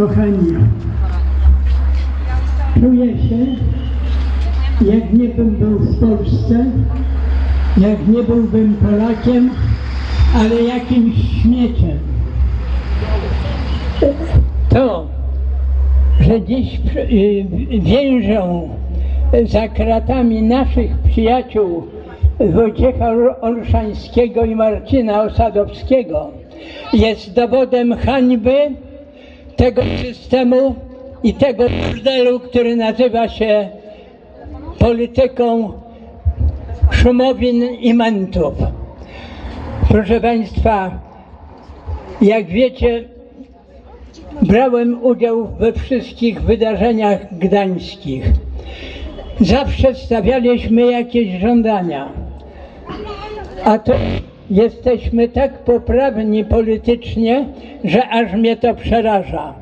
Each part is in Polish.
Kochani, czuję się, jak nie bym był w Polsce, jak nie byłbym Polakiem, ale jakimś śmieciem. To, że dziś y, więżą za kratami naszych przyjaciół Wojciecha Olszańskiego i Marcina Osadowskiego jest dowodem hańby tego systemu i tego burdelu, który nazywa się polityką szumowin i mentów. Proszę Państwa, jak wiecie, brałem udział we wszystkich wydarzeniach gdańskich. Zawsze stawialiśmy jakieś żądania, a to jesteśmy tak poprawni politycznie, że aż mnie to przeraża.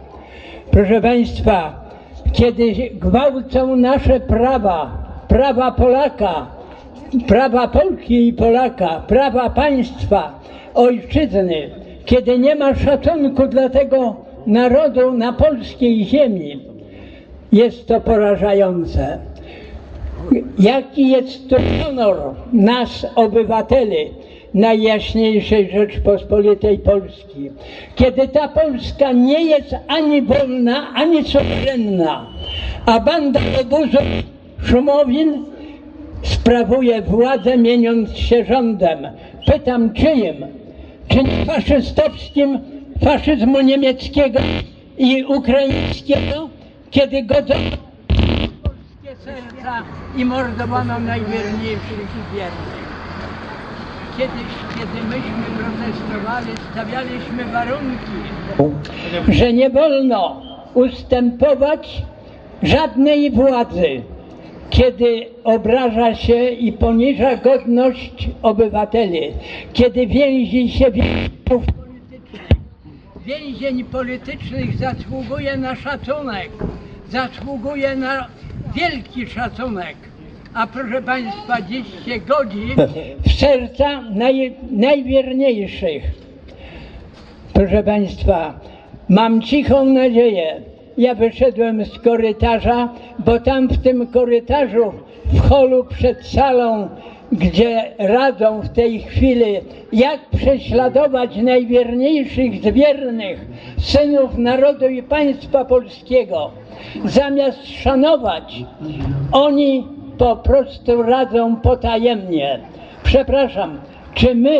Proszę Państwa, kiedy gwałcą nasze prawa, prawa Polaka, prawa Polki i Polaka, prawa państwa, ojczyzny, kiedy nie ma szacunku dla tego narodu na polskiej ziemi, jest to porażające. Jaki jest to honor nas, obywateli Najjaśniejszej Rzeczpospolitej Polski, kiedy ta Polska nie jest ani wolna, ani suwerenna, a banda obozu Szumowin sprawuje władzę, mieniąc się rządem. Pytam czyim? Czy faszystowskim faszyzmu niemieckiego i ukraińskiego, kiedy godzą polskie serca i mordowano najwierniejszych i wiernych. Kiedyś, kiedy myśmy protestowali, stawialiśmy warunki, że nie wolno ustępować żadnej władzy, kiedy obraża się i poniża godność obywateli, kiedy więzi się więźniów politycznych. Więzień politycznych zasługuje na szacunek, zasługuje na wielki szacunek. A proszę Państwa, dziś się godzi w serca naj, najwierniejszych. Proszę Państwa, mam cichą nadzieję. Ja wyszedłem z korytarza, bo tam w tym korytarzu, w holu przed salą, gdzie radzą w tej chwili, jak prześladować najwierniejszych z wiernych synów narodu i państwa polskiego, zamiast szanować, oni po prostu radzą potajemnie. Przepraszam, czy my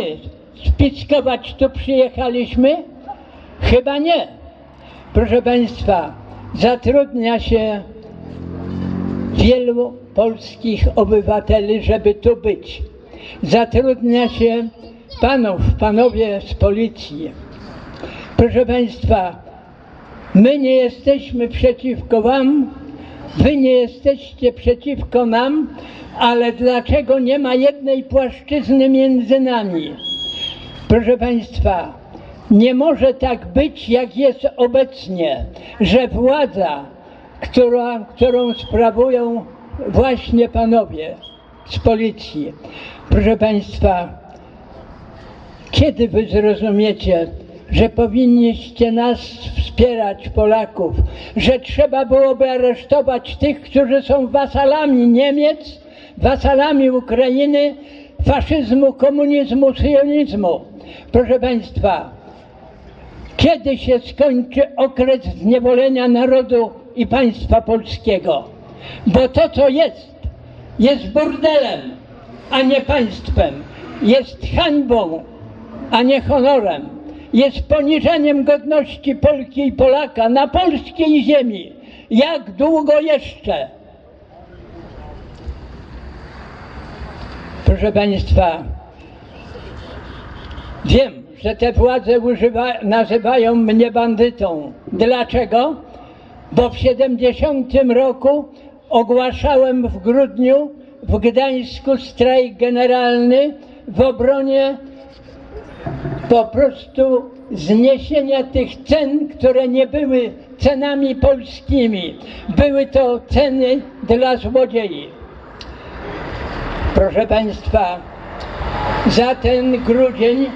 spiskować tu przyjechaliśmy? Chyba nie. Proszę Państwa, zatrudnia się wielu polskich obywateli, żeby tu być. Zatrudnia się panów, panowie z policji. Proszę Państwa, my nie jesteśmy przeciwko Wam, Wy nie jesteście przeciwko nam, ale dlaczego nie ma jednej płaszczyzny między nami? Proszę Państwa, nie może tak być, jak jest obecnie, że władza, która, którą sprawują właśnie panowie z policji, proszę Państwa, kiedy wy zrozumiecie, że powinniście nas wspierać, Polaków, że trzeba byłoby aresztować tych, którzy są wasalami Niemiec, wasalami Ukrainy, faszyzmu, komunizmu, sionizmu. Proszę Państwa, kiedy się skończy okres zniewolenia narodu i państwa polskiego? Bo to, co jest, jest burdelem, a nie państwem. Jest hańbą, a nie honorem. Jest poniżeniem godności Polki i Polaka na polskiej ziemi. Jak długo jeszcze? Proszę Państwa, wiem, że te władze używa, nazywają mnie bandytą. Dlaczego? Bo w 70 roku ogłaszałem w grudniu w Gdańsku strajk generalny w obronie po prostu zniesienia tych cen, które nie były cenami polskimi. Były to ceny dla złodziei. Proszę Państwa, za ten grudzień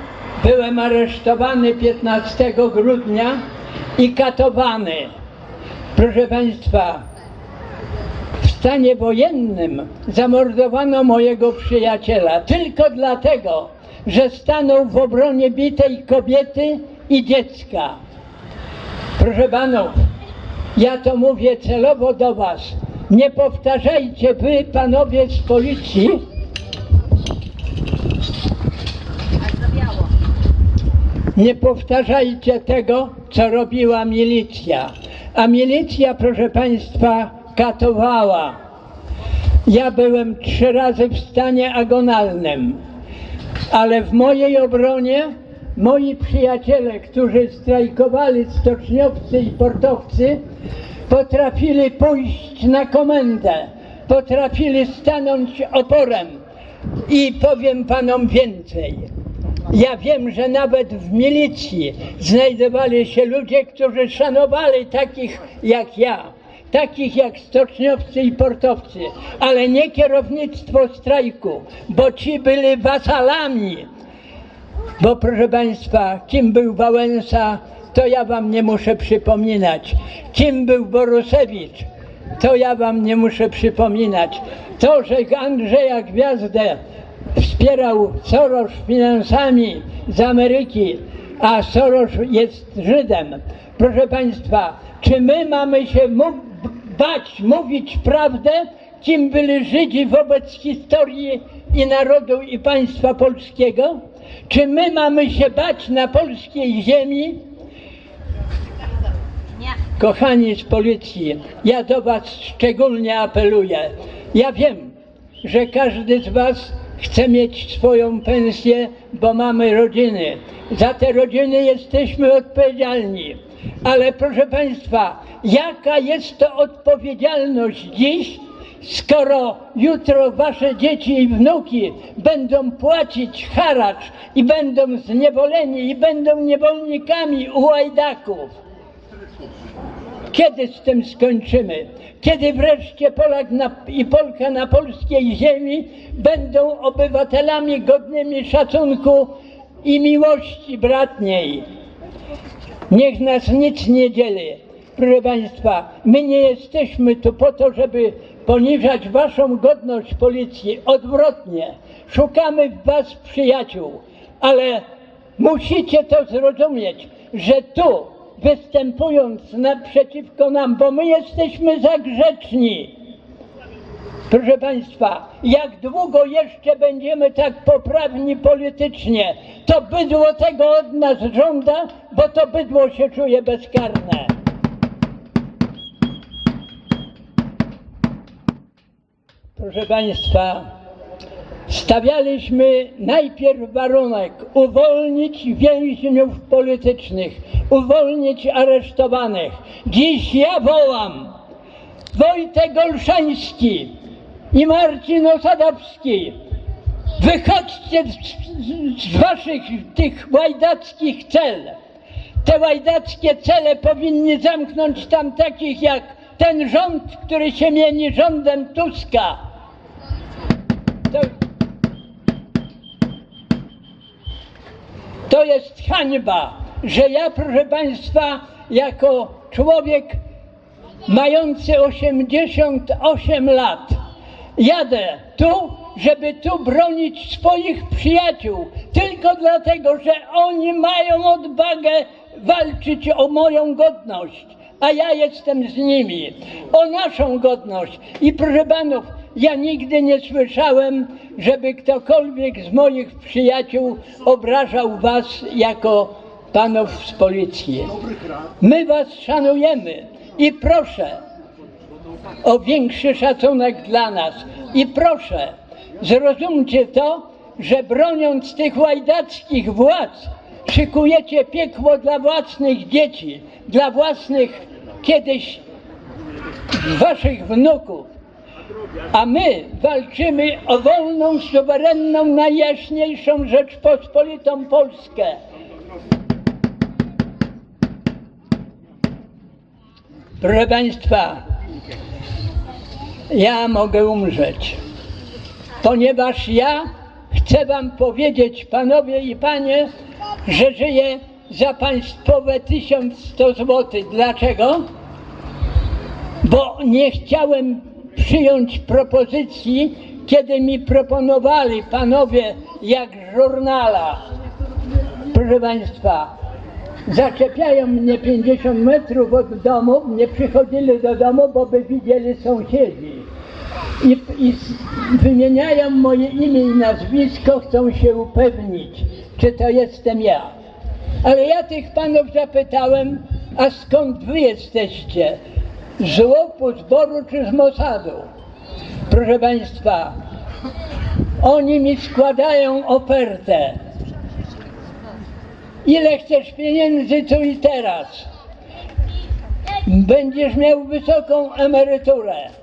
byłem aresztowany 15 grudnia i katowany. Proszę Państwa, w stanie wojennym zamordowano mojego przyjaciela tylko dlatego, że stanął w obronie bitej kobiety i dziecka. Proszę panów, ja to mówię celowo do was. Nie powtarzajcie wy, panowie z policji, nie powtarzajcie tego, co robiła milicja. A milicja, proszę państwa, katowała. Ja byłem trzy razy w stanie agonalnym, ale w mojej obronie moi przyjaciele, którzy strajkowali, stoczniowcy i portowcy, potrafili pójść na komendę, potrafili stanąć oporem. I powiem panom więcej. Ja wiem, że nawet w milicji znajdowali się ludzie, którzy szanowali takich jak ja, takich jak stoczniowcy i portowcy, ale nie kierownictwo strajku, bo ci byli wasalami. Bo proszę Państwa, kim był Wałęsa, to ja Wam nie muszę przypominać. Kim był Borusewicz, to ja Wam nie muszę przypominać. To, że Andrzeja Gwiazdę wspierał Soros finansami z Ameryki, a Soros jest Żydem. Proszę Państwa, czy my mamy się mu- bać mówić prawdę, kim byli Żydzi wobec historii i narodu i państwa polskiego? Czy my mamy się bać na polskiej ziemi? Kochani z policji, ja do Was szczególnie apeluję. Ja wiem, że każdy z Was chce mieć swoją pensję, bo mamy rodziny. Za te rodziny jesteśmy odpowiedzialni. Ale proszę Państwa, jaka jest to odpowiedzialność dziś, skoro jutro Wasze dzieci i wnuki będą płacić haracz i będą zniewoleni i będą niewolnikami u łajdaków? Kiedy z tym skończymy? Kiedy wreszcie Polak na, i Polka na polskiej ziemi będą obywatelami godnymi szacunku i miłości bratniej? Niech nas nic nie dzieli. Proszę Państwa, my nie jesteśmy tu po to, żeby poniżać Waszą godność policji. Odwrotnie, szukamy w Was przyjaciół, ale musicie to zrozumieć, że tu występując naprzeciwko nam, bo my jesteśmy za grzeczni. Proszę Państwa, jak długo jeszcze będziemy tak poprawni politycznie, to bydło tego od nas żąda, bo to bydło się czuje bezkarne. Proszę Państwa, stawialiśmy najpierw warunek uwolnić więźniów politycznych, uwolnić aresztowanych. Dziś ja wołam Wojtek Olszański i Marcin Osadowski. Wychodźcie z, z, waszych tych łajdackich cel. Te łajdackie cele powinni zamknąć tam takich jak ten rząd, który się mieni rządem Tuska. To, to jest hańba, że ja, proszę Państwa, jako człowiek mający 88 lat, jadę tu, żeby tu bronić swoich przyjaciół, tylko dlatego, że oni mają odwagę walczyć o moją godność, a ja jestem z nimi, o naszą godność. I proszę panów, ja nigdy nie słyszałem, żeby ktokolwiek z moich przyjaciół obrażał was jako panów z policji. My was szanujemy i proszę o większy szacunek dla nas. I proszę, zrozumcie to, że broniąc tych łajdackich władz, szykujecie piekło dla własnych dzieci, dla własnych kiedyś waszych wnuków. A my walczymy o wolną, suwerenną, najjaśniejszą Rzeczpospolitą Polskę. Proszę Państwa, ja mogę umrzeć, ponieważ ja chcę Wam powiedzieć, panowie i panie, że żyję za państwowe 1100 zł. Dlaczego? Bo nie chciałem przyjąć propozycji, kiedy mi proponowali panowie jak żurnala. Proszę Państwa, zaczepiają mnie 50 metrów od domu, nie przychodzili do domu, bo by widzieli sąsiedzi. I, I wymieniają moje imię i nazwisko, chcą się upewnić, czy to jestem ja. Ale ja tych panów zapytałem, a skąd wy jesteście? Z łopu, zboru czy z Mossadu? Proszę Państwa, oni mi składają ofertę. Ile chcesz pieniędzy tu i teraz? Będziesz miał wysoką emeryturę.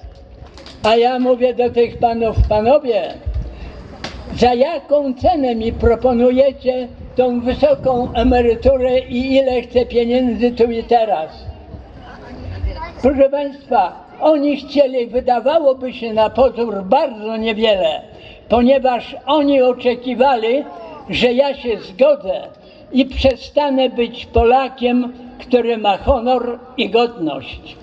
A ja mówię do tych panów, panowie, za jaką cenę mi proponujecie tą wysoką emeryturę i ile chcę pieniędzy tu i teraz? Proszę Państwa, oni chcieli, wydawałoby się na pozór bardzo niewiele, ponieważ oni oczekiwali, że ja się zgodzę i przestanę być Polakiem, który ma honor i godność.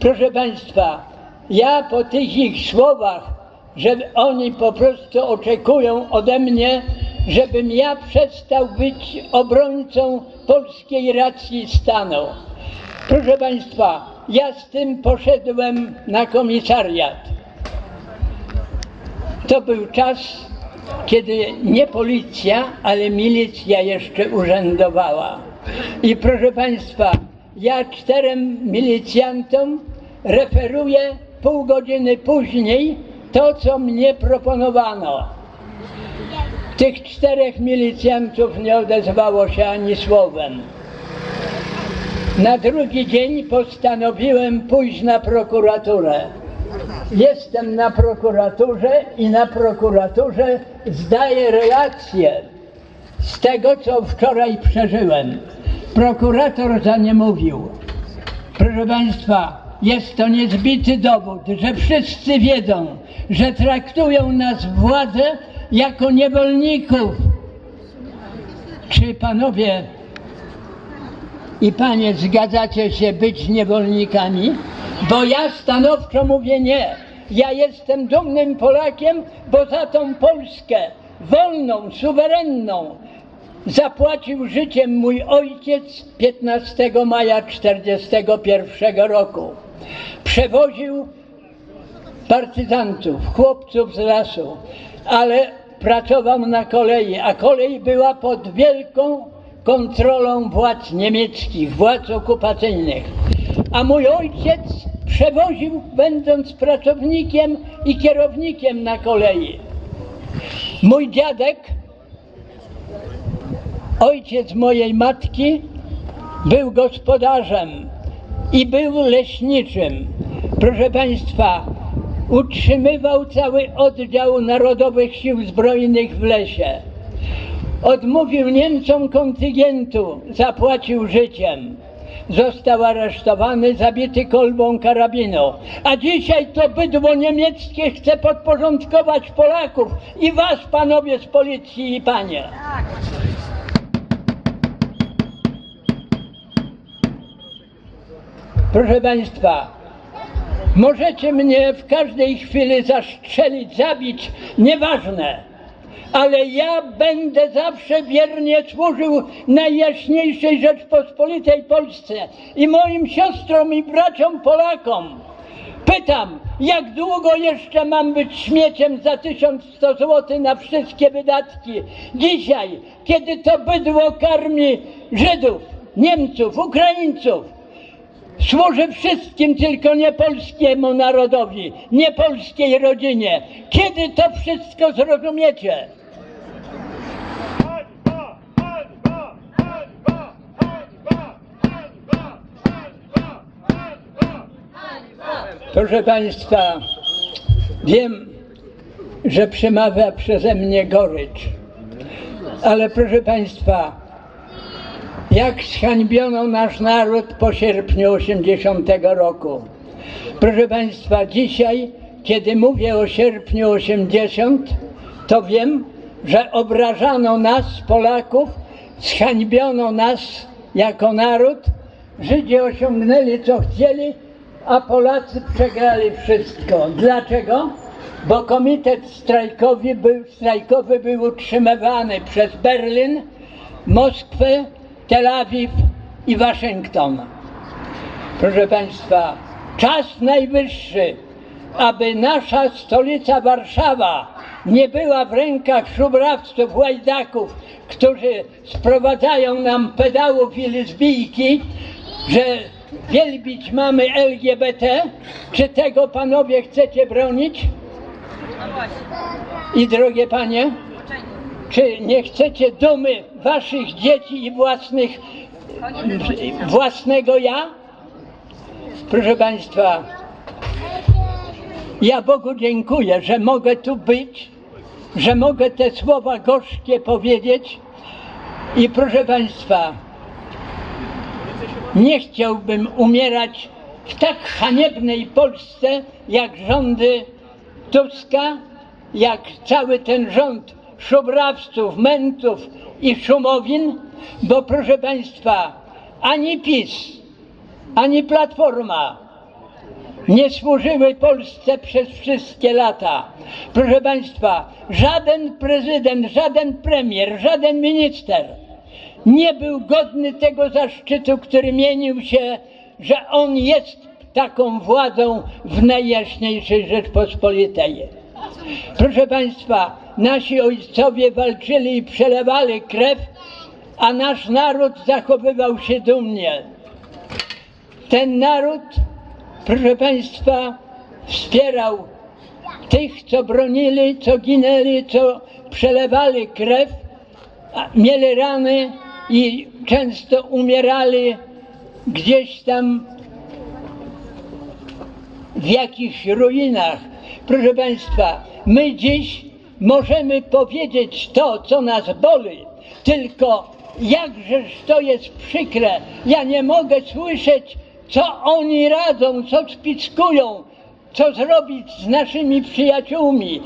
Proszę Państwa, ja po tych ich słowach, że oni po prostu oczekują ode mnie, żebym ja przestał być obrońcą polskiej racji stanu. Proszę Państwa, ja z tym poszedłem na komisariat. To był czas, kiedy nie policja, ale milicja jeszcze urzędowała. I proszę Państwa, ja czterem milicjantom referuję pół godziny później to, co mnie proponowano. Tych czterech milicjantów nie odezwało się ani słowem. Na drugi dzień postanowiłem pójść na prokuraturę. Jestem na prokuraturze i na prokuraturze zdaję relację z tego, co wczoraj przeżyłem. Prokurator za nie mówił. Proszę Państwa, jest to niezbity dowód, że wszyscy wiedzą, że traktują nas władze jako niewolników. Czy panowie i panie zgadzacie się być niewolnikami? Bo ja stanowczo mówię nie. Ja jestem dumnym Polakiem, bo za tą Polskę wolną, suwerenną zapłacił życiem mój ojciec 15 maja 1941 roku. Przewoził partyzantów, chłopców z lasu, ale pracował na kolei, a kolej była pod wielką kontrolą władz niemieckich, władz okupacyjnych. A mój ojciec przewoził, będąc pracownikiem i kierownikiem na kolei. Mój dziadek, ojciec mojej matki, był gospodarzem i był leśniczym. Proszę Państwa, utrzymywał cały oddział Narodowych Sił Zbrojnych w lesie. Odmówił Niemcom kontyngentu, zapłacił życiem. Został aresztowany, zabity kolbą karabinu. A dzisiaj to bydło niemieckie chce podporządkować Polaków i was, panowie z policji i panie. Proszę Państwa, możecie mnie w każdej chwili zastrzelić, zabić, nieważne, ale ja będę zawsze wiernie służył Najjaśniejszej Rzeczpospolitej Polsce i moim siostrom i braciom Polakom. Pytam, jak długo jeszcze mam być śmieciem za 1100 zł na wszystkie wydatki? Dzisiaj, kiedy to bydło karmi Żydów, Niemców, Ukraińców, Służy wszystkim, tylko nie polskiemu narodowi, nie polskiej rodzinie. Kiedy to wszystko zrozumiecie? Proszę Państwa, wiem, że przemawia przeze mnie gorycz, ale proszę Państwa, jak zhańbiono nasz naród po sierpniu 80 roku. Proszę Państwa, dzisiaj, kiedy mówię o sierpniu 80, to wiem, że obrażano nas, Polaków, zhańbiono nas jako naród. Żydzi osiągnęli co chcieli, a Polacy przegrali wszystko. Dlaczego? Bo komitet strajkowy był, strajkowy był utrzymywany przez Berlin, Moskwę, Tel Awiw i Waszyngton. Proszę Państwa, czas najwyższy, aby nasza stolica Warszawa nie była w rękach szubrawców, łajdaków, którzy sprowadzają nam pedałów i lesbijki, że wielbić mamy LGBT. Czy tego panowie chcecie bronić? I drogie panie, czy nie chcecie dumy waszych dzieci i własnych, własnego ja? Proszę Państwa, ja Bogu dziękuję, że mogę tu być, że mogę te słowa gorzkie powiedzieć. I proszę Państwa, nie chciałbym umierać w tak haniebnej Polsce, jak rządy Tuska, jak cały ten rząd szubrawców, mentów i szumowin, bo proszę Państwa, ani PiS, ani Platforma nie służyły Polsce przez wszystkie lata. Proszę Państwa, żaden prezydent, żaden premier, żaden minister nie był godny tego zaszczytu, który mienił się, że on jest taką władzą w najjaśniejszej Rzeczpospolitej. Proszę Państwa, nasi ojcowie walczyli i przelewali krew, a nasz naród zachowywał się dumnie. Ten naród, proszę Państwa, wspierał tych, co bronili, co ginęli, co przelewali krew, mieli rany i często umierali gdzieś tam w jakichś ruinach. Proszę Państwa, my dziś możemy powiedzieć to, co nas boli, tylko jakżeż to jest przykre. Ja nie mogę słyszeć, co oni radzą, co spiskują, co zrobić z naszymi przyjaciółmi,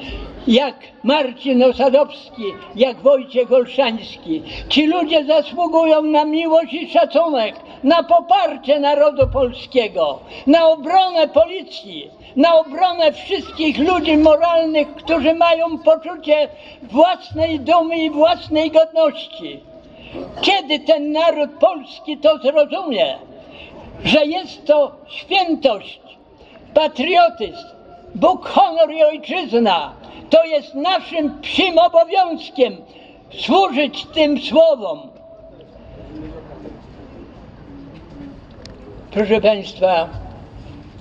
jak Marcin Osadowski, jak Wojciech Olszański. Ci ludzie zasługują na miłość i szacunek, na poparcie narodu polskiego, na obronę policji, na obronę wszystkich ludzi moralnych, którzy mają poczucie własnej dumy i własnej godności. Kiedy ten naród polski to zrozumie, że jest to świętość, patriotyzm, Bóg, honor i ojczyzna, to jest naszym psim obowiązkiem służyć tym słowom. Proszę Państwa,